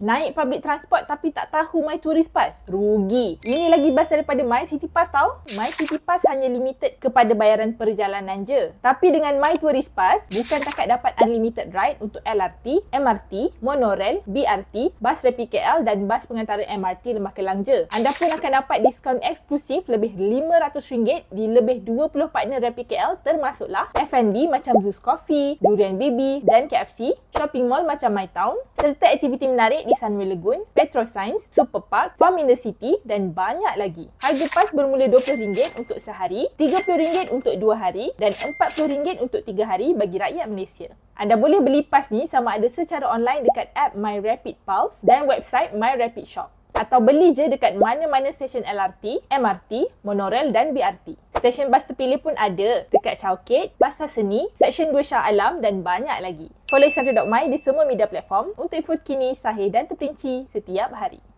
Naik public transport tapi tak tahu My Tourist Pass? Rugi. Ini lagi best daripada My City Pass tau. My City Pass hanya limited kepada bayaran perjalanan je. Tapi dengan My Tourist Pass, bukan takat dapat unlimited ride untuk LRT, MRT, monorail, BRT, bas Rapid KL dan bas pengantaran MRT Lembah Kelang je. Anda pun akan dapat diskaun eksklusif lebih RM500 di lebih 20 partner Rapid KL termasuklah F&B macam Zeus Coffee, Durian Baby dan KFC, shopping mall macam My Town, serta aktiviti menarik Sunway Lagoon, Petro Science, Super Park, Farm in the City dan banyak lagi. Harga pas bermula RM20 untuk sehari, RM30 untuk dua hari dan RM40 untuk tiga hari bagi rakyat Malaysia. Anda boleh beli pas ni sama ada secara online dekat app My Rapid Pulse dan website My Rapid Shop atau beli je dekat mana-mana stesen LRT, MRT, monorail dan BRT. Stesen bas terpilih pun ada dekat Chowkit, Pasar Seni, Seksyen 2 Shah Alam dan banyak lagi. Follow Sandra.my di semua media platform untuk info kini, sahih dan terperinci setiap hari.